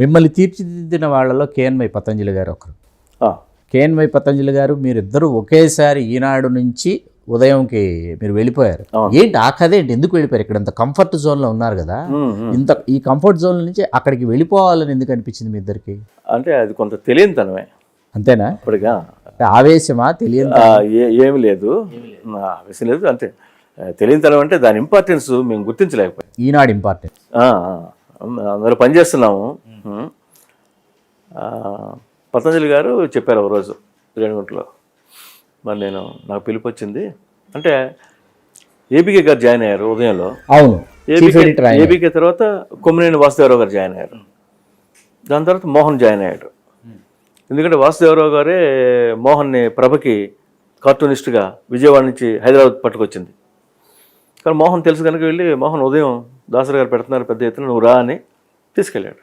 మిమ్మల్ని తీర్చిదిద్దిన వాళ్ళలో కేఎన్వై పతంజలి గారు ఒకరు. కేఎన్వై పతంజలి గారు మీరిద్దరూ ఒకేసారి ఈనాడు నుంచి ఉదయంకి మీరు వెళ్ళిపోయారు. ఏంటి ఆ కథ ఏంటి? ఎందుకు వెళ్ళిపోయారు? ఇక్కడ ఇంత కంఫర్ట్ జోన్లో ఉన్నారు కదా. ఇంత ఈ కంఫర్ట్ జోన్ నుంచి అక్కడికి వెళ్ళిపోవాలని ఎందుకు అనిపించింది మీ ఇద్దరికి? అంటే అది కొంత తెలియనితనమే. అంతేనా? ఇప్పటిగా ఆవేశమా? తెలియని ఏ- ఏమి లేదు. ఆవేశం లేదు అంతే. తెలియనితనం అంటే దాని ఇంపార్టెన్స్ మేము గుర్తించలేకపోయాం. ఈనాడు ఆ, అందులో పనిచేస్తున్నాము పతంజలి గారు చెప్పారు ఒక రోజు రేణిగుంటలో. మరి నేను నాకు పిలుపు వచ్చింది అంటే ఏబికే గారు జాయిన్ అయ్యారు ఉదయంలో. అవును ఏబికే తర్వాత కొమ్మినేని వాసుదేవరావు గారు జాయిన్ అయ్యారు. దాని తర్వాత మోహన్ జాయిన్ అయ్యాడు. ఎందుకంటే వాసుదేవరావు గారే మోహన్ని ప్రభకి కార్టూనిస్ట్గా విజయవాడ నుంచి హైదరాబాద్ పట్టుకొచ్చింది. కానీ మోహన్ తెలుసు కనుక వెళ్ళి మోహన్ ఉదయం దాసరి గారు పెడుతున్నారు పెద్ద ఎత్తున నువ్వు రా అని తీసుకెళ్ళాడు.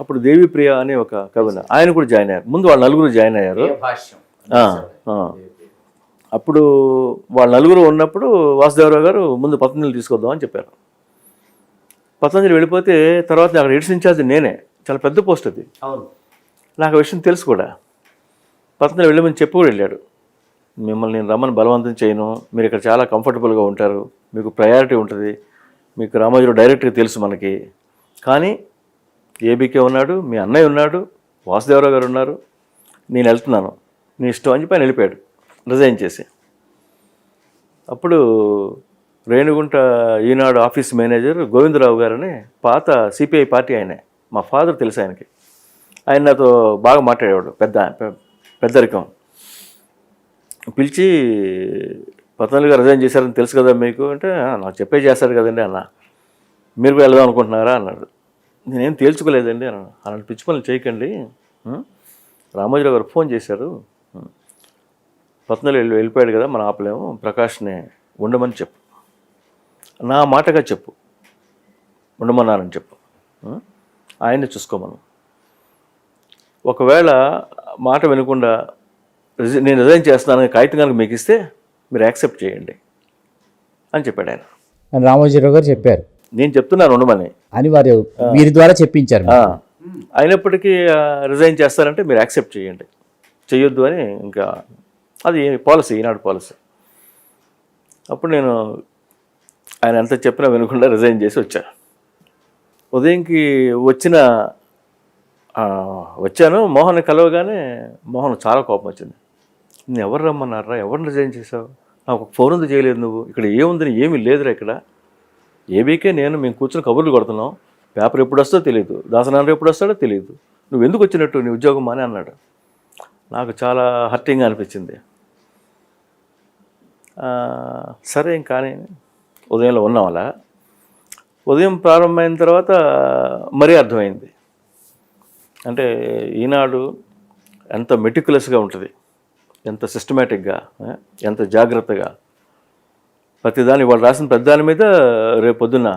అప్పుడు దేవి ప్రియ అనే ఒక కవిన ఆయన కూడా జాయిన్ అయ్యారు. ముందు వాళ్ళ నలుగురు జాయిన్ అయ్యారు. అప్పుడు వాళ్ళ నలుగురు ఉన్నప్పుడు వాసుదేవరావు గారు ముందు పతంజలి తీసుకొద్దాం అని చెప్పారు. పతంజలి వెళ్ళిపోతే తర్వాత అక్కడ ఎడిషన్ ఇన్ఛార్జ్ నేనే. చాలా పెద్ద పోస్ట్ అది. నాకు ఆ విషయం తెలుసు కూడా. పతంజలి వెళ్ళమని చెప్పి కూడా వెళ్ళాడు. మిమ్మల్ని నేను రమ్మని బలవంతం చేయను. మీరు ఇక్కడ చాలా కంఫర్టబుల్గా ఉంటారు. మీకు ప్రయారిటీ ఉంటుంది. మీకు రామోజీరావు డైరెక్ట్గా తెలుసు మనకి. కానీ ఏబీకే ఉన్నాడు మీ అన్నయ్య ఉన్నాడు వాసుదేవరావు గారు ఉన్నారు. నేను వెళ్తున్నాను. నీ ఇష్టం అని చెప్పి ఆయన వెళ్ళిపోయాడు. రిజైన్ చేసి. అప్పుడు రేణుగుంట ఈనాడు ఆఫీస్ మేనేజర్ గోవిందరావు గారని పాత సిపిఐ పార్టీ ఆయనే. మా ఫాదర్ తెలుసు ఆయనకి. ఆయన నాతో బాగా మాట్లాడేవాడు. పెద్ద పెద్దరికం పిలిచి పతనాలు గారు రిజైన్ చేశారని తెలుసు కదా మీకు అంటే నాకు చెప్పే చేశారు కదండి అన్న. మీరు కూడా వెళ్దాం అనుకుంటున్నారా? అన్నాడు. నేనేం తేల్చుకోలేదండి అన్నాడు. అలాంటి పిచ్చి పనులు చేయకండి. రామోజీరావు గారు ఫోన్ చేశారు. ఉం. పద్నాలుగు వెళ్ళి వెళ్ళిపోయాడు కదా మన ఆపలేము. ప్రకాష్ని ఉండమని చెప్పు. నా మాటగా చెప్పు. ఉండమన్నానని చెప్పు. ఆయన్ని చూసుకోమను. ఒకవేళ మాట వినకుండా నేను రిజైన్ చేస్తున్నాను కాగితం కనుక మీకు ఇస్తే మీరు యాక్సెప్ట్ చేయండి అని చెప్పాడు ఆయన. అని రామోజీరావు గారు చెప్పారు. నేను చెప్తున్నాను ఉండమని అని వారు వీరి ద్వారా చెప్పించారు అయినప్పటికీ రిజైన్ చేస్తారంటే మీరు యాక్సెప్ట్ చేయండి. చెయ్యొద్దు అని ఇంకా అది పాలసీ ఈనాడు పాలసీ. అప్పుడు నేను ఆయన ఎంత చెప్పినా వినకుండా రిజైన్ చేసి వచ్చా. ఉదయంకి వచ్చిన వచ్చాను. మోహన్ కలవగానే మోహన్ చాలా కోపం వచ్చింది. నేను ఎవరు రమ్మన్నారా? ఎవరిని రిజైన్ చేసావు నాకు ఒక ఫోన్ ఉంది చేయలేదు నువ్వు. ఇక్కడ ఏముందని ఏమీ లేదురా ఇక్కడ. ఏబీకే నేను మేము కూర్చొని కబుర్లు కొడుతున్నాం. పేపర్ ఎప్పుడు వస్తుందో తెలియదు దాసనారాయణ ఎప్పుడు వస్తాడో తెలియదు నువ్వు ఎందుకు వచ్చినట్టు? నీ ఉద్యోగం అని అన్నాడు. నాకు చాలా హర్టింగ్గా అనిపించింది. సరే ఏం కానీ ఉదయంలో ఉన్నాం అలా. ఉదయం ప్రారంభమైన తర్వాత మరీ అర్థమైంది. అంటే ఈనాడు ఎంత మెటికులస్గా ఉంటుంది. ఎంత సిస్టమేటిక్గా ఎంత జాగ్రత్తగా. ప్రతిదాని వాళ్ళు రాసిన ప్రతిదాని మీద రేపు పొద్దున్న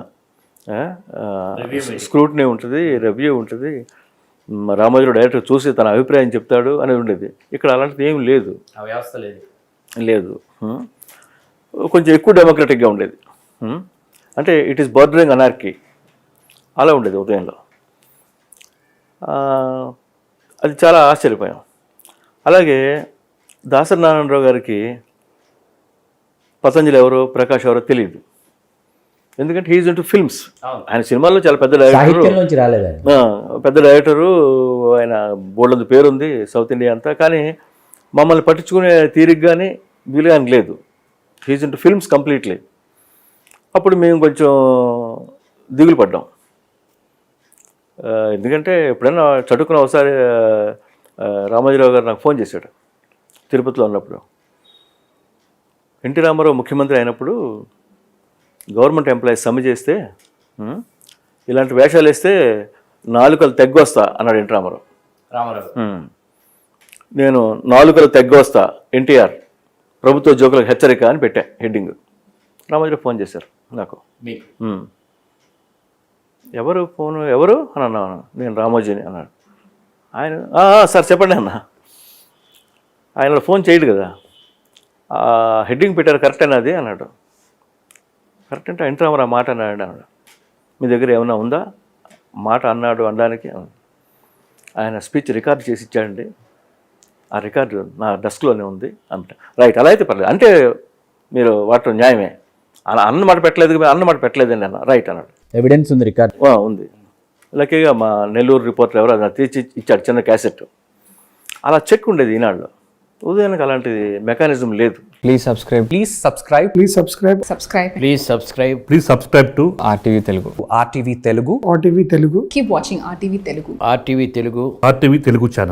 స్క్రూట్నీ ఉంటుంది రివ్యూ ఉంటుంది. మ్, రామోజీరావు డైరెక్టర్ చూసి తన అభిప్రాయం చెప్తాడు అనేది ఉండేది. ఇక్కడ అలాంటిది ఏం లేదు. వ్యవస్థ లేదు. లేదు. కొంచెం ఎక్కువ డెమోక్రటిక్గా ఉండేది. అంటే ఇట్ ఈస్ బర్డరింగ్ అనార్కీ అలా ఉండేది ఉదయంలో. అది చాలా ఆశ్చర్యపోయాం. అలాగే దాసరి నారాయణరావు గారికి పతంజలి ఎవరో ప్రకాష్ ఎవరో తెలియదు. ఎందుకంటే హీజ్ ఇంటూ ఫిల్మ్స్ ఆయన సినిమాల్లో చాలా పెద్ద డైరెక్టర్ సాహిత్యం నుంచి రాలేదు ఆయన ఆ, పెద్ద డైరెక్టరు ఆయన బోల్డంత పేరుంది సౌత్ ఇండియా అంతా. కానీ మమ్మల్ని పట్టించుకునే తీరిక కానీ వీలు ఆయనకు లేదు హీజ్ ఇంటూ ఫిల్మ్స్ కంప్లీట్లీ అప్పుడు మేము కొంచెం దిగులు పడ్డాం. ఎందుకంటే ఎప్పుడైనా చదువుకున్న ఒకసారి రామోజీరావు గారు నాకు ఫోన్ చేశాడు. తిరుపతిలో ఉన్నప్పుడు. ఎన్టీ రామారావు ముఖ్యమంత్రి అయినప్పుడు గవర్నమెంట్ ఎంప్లాయీస్ సమ్మె చేస్తే ఇలాంటి వేషాలు వేస్తే నాలుకలు తెగ్గొస్తా అన్నాడు ఎన్టీ రామారావు. రామారావు. నేను నాలుకలు తెగ్గొస్తా ఎన్టీఆర్ ప్రభుత్వ జోకులకు హెచ్చరిక అని పెట్టా హెడ్డింగ్. రామోజీరావు ఫోన్ చేశారు నాకు. ఎవరు ఫోన్? ఎవరు? అని అన్నాను. నేను రామోజీని అన్నాడు. ఆయన "ఆ, ఆ, సార్ చెప్పండి అన్న. ఆయన ఫోన్ చేయడు కదా. హెడ్డింగ్ పెట్టారు కరెక్ట్ అది అన్నాడు. కరెక్ట్ అంటే ఇంటర్ ఆ మాట అన్నాడు అన్నాడు. మీ దగ్గర ఏమైనా ఉందా? మాట అన్నాడు అనడానికి ఆయన స్పీచ్ రికార్డ్ చేసి ఇచ్చాడండి. ఆ రికార్డు నా డెస్క్లోనే ఉంది అంట. రైట్ అలా అయితే పర్లేదు. అంటే మీరు వాటిలో న్యాయమే. అలా అన్న మాట పెట్టలేదు అన్న మాట పెట్టలేదండి అన్న. రైట్ అన్నాడు. ఎవిడెన్స్ ఉంది రికార్డ్. "ఆ, ఉంది. లక్కీగా మా నెల్లూరు రిపోర్టర్ ఎవరో అది తీర్చి ఇచ్చాడు చిన్న క్యాసెట్. అలా చెక్ ఉండేది ఈనాడులో. ఉదయానికి అలాంటి మెకానిజం లేదు. Please subscribe please subscribe please subscribe subscribe please subscribe please subscribe to RTV Telugu RTV Telugu RTV Telugu keep watching RTV Telugu RTV Telugu RTV Telugu channel